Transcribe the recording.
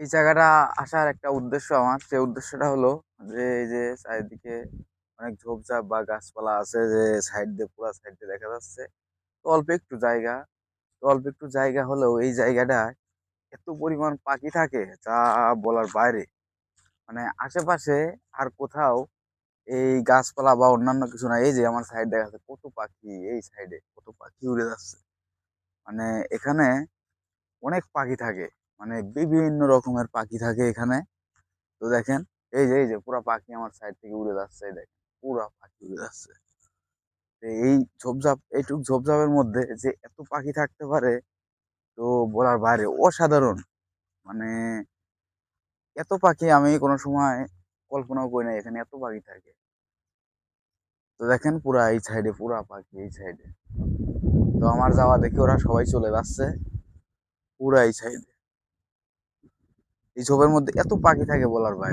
এই জায়গাটা আসার একটা উদ্দেশ্য আমার। সেই উদ্দেশ্যটা হলো যে, এই যে চারিদিকে অনেক ঝোপঝাপ বা গাছপালা আছে যে, সাইড দিয়ে পুরো সাইড দিয়ে দেখা যাচ্ছে। তো অল্প একটু জায়গা। তো অল্প একটু জায়গা হলেও এই জায়গাটায় এত পরিমাণ পাখি থাকে যা বলার বাইরে। মানে আশেপাশে আর কোথাও এই গাছপালা বা অন্যান্য কিছু না এই যে আমার সাইড দেখা যাচ্ছে কত পাখি, এই সাইডে কত পাখি উড়ে যাচ্ছে। মানে এখানে অনেক পাখি থাকে। মানে বিভিন্ন রকমের পাখি থাকে এখানে। তো দেখেন, এই যে এই যে, পুরা পাখি আমার সাইড থেকে উড়ে যাচ্ছে, এই দেখেন, পুরা পাখি উড়ে যাচ্ছে। এই ঝোপঝাপ, এইটুক ঝোপঝাপের মধ্যে যে এত পাখি থাকতে পারে, তো বলার বাইরে অসাধারণ। মানে এত পাখি আমি কোনো সময় কল্পনাও করি না এখানে এত পাখি থাকে। তো দেখেন, পুরা এই সাইডে পুরা পাখি এই সাইডে তো আমার যাওয়া দেখে ওরা সবাই চলে যাচ্ছে, পুরা এই সাইডে এই ঝোপের মধ্যে এত পাখি থাকে বলার বাইরে।